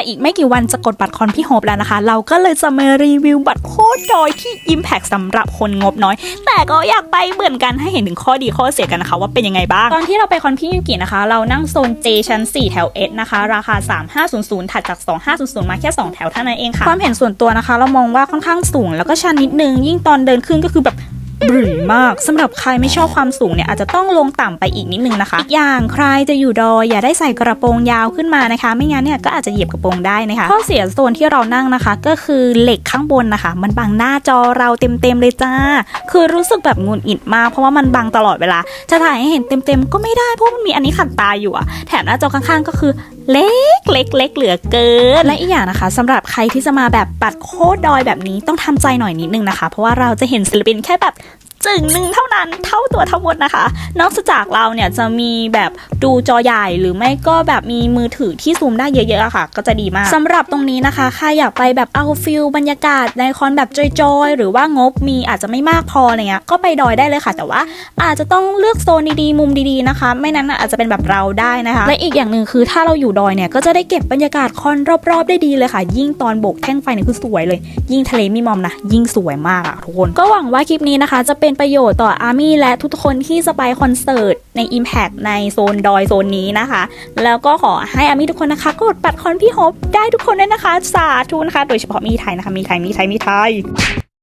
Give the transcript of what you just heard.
แต่อีกไม่กี่วันจะกดบัตรคอนพี่โฮปแล้วนะคะ เราก็เลยจะมารีวิวบัตรโคตรดอยที่ Impact สำหรับคนงบน้อย แต่ก็อยากไปเหมือนกันให้เห็นถึงข้อดีข้อเสียกันนะคะ ว่าเป็นยังไงบ้าง ตอนที่เราไปคอนพี่ยูกินะคะ เรานั่งโซน J ชั้น 4 แถว S นะคะ ราคา 3500 ถัดจาก 2500 มาแค่ 2 แถวเท่านั้นเองค่ะ ความเห็นส่วนตัวนะคะ เรามองว่าค่อนข้างสูงแล้วก็ชันนิดนึง ยิ่งตอนเดินขึ้นก็คือแบบ บรึมากสำหรับใครไม่ชอบความสูงเนี่ยอาจจะต้องลงต่ำไปอีกนิดนึงนะคะอีกอย่างใครจะอยู่ดอยอย่าได้ใส่กระโปรงยาวขึ้นมานะคะ ไม่งั้นเนี่ยก็อาจจะเหยียบกระโปรงได้นะคะข้อเสียโซนที่เรานั่งนะคะ ก็คือเหล็กข้างบนนะคะ มันบังหน้าจอเราเต็มๆเลยจ้า คือรู้สึกแบบงุนอิดมากเพราะว่ามันบังตลอดเวลา จะถ่ายให้เห็นเต็มๆก็ไม่ได้เพราะมันมีอันนี้ขัดตาอยู่อะแถมหน้าจอข้างๆก็คือเล็กเล็กเล็กเหลือเกิน และอีกอย่างนะคะสำหรับใครที่จะมาแบบปัดโคตรดอยแบบนี้ต้องทำใจหน่อยนิดนึงนะคะ เพราะว่าเราจะเห็นศิลปินแค่แบบ จึงหนึ่งเท่านั้นเท่าตัวทั้งหมดนะคะ นอกจากเราเนี่ยจะมีแบบดูจอใหญ่หรือไม่ก็แบบมีมือถือที่ซูมได้เยอะๆอะค่ะ ก็จะดีมากสำหรับตรงนี้นะคะใครอยากไปแบบเอาฟิลบรรยากาศในคอนแบบจอยๆ หรือว่างบมีอาจจะไม่มากพออะไรเงี้ยก็ไปดอยได้เลยค่ะ แต่ว่าอาจจะต้องเลือกโซนดีๆมุมดีๆนะคะ ไม่นั้นอาจจะเป็นแบบเราได้นะคะ และอีกอย่างหนึ่งคือถ้าเราอยู่ดอยเนี่ยก็จะได้เก็บบรรยากาศคอนรอบๆ ได้ดีเลยค่ะ ยิ่งตอนโบกแท่งไฟเนี่ยคือสวยเลย ยิ่งทะเลมีมอมนะยิ่งสวยมากอะทุกคนก็หวังว่าคลิปนี้นะคะจะเป็นประโยชน์ต่ออาร์มี่และทุกคนที่จะไปคอนเสิร์ตใน Impact ในโซนดอยโซนนี้นะคะ แล้วก็ขอให้อาร์มี่ทุกคนนะคะกดบัตรคอนพี่ฮบได้ทุกคนด้วยนะคะ สาธุนะคะ โดยเฉพาะมีไทยนะคะ มีไทยมีไทยมีไทย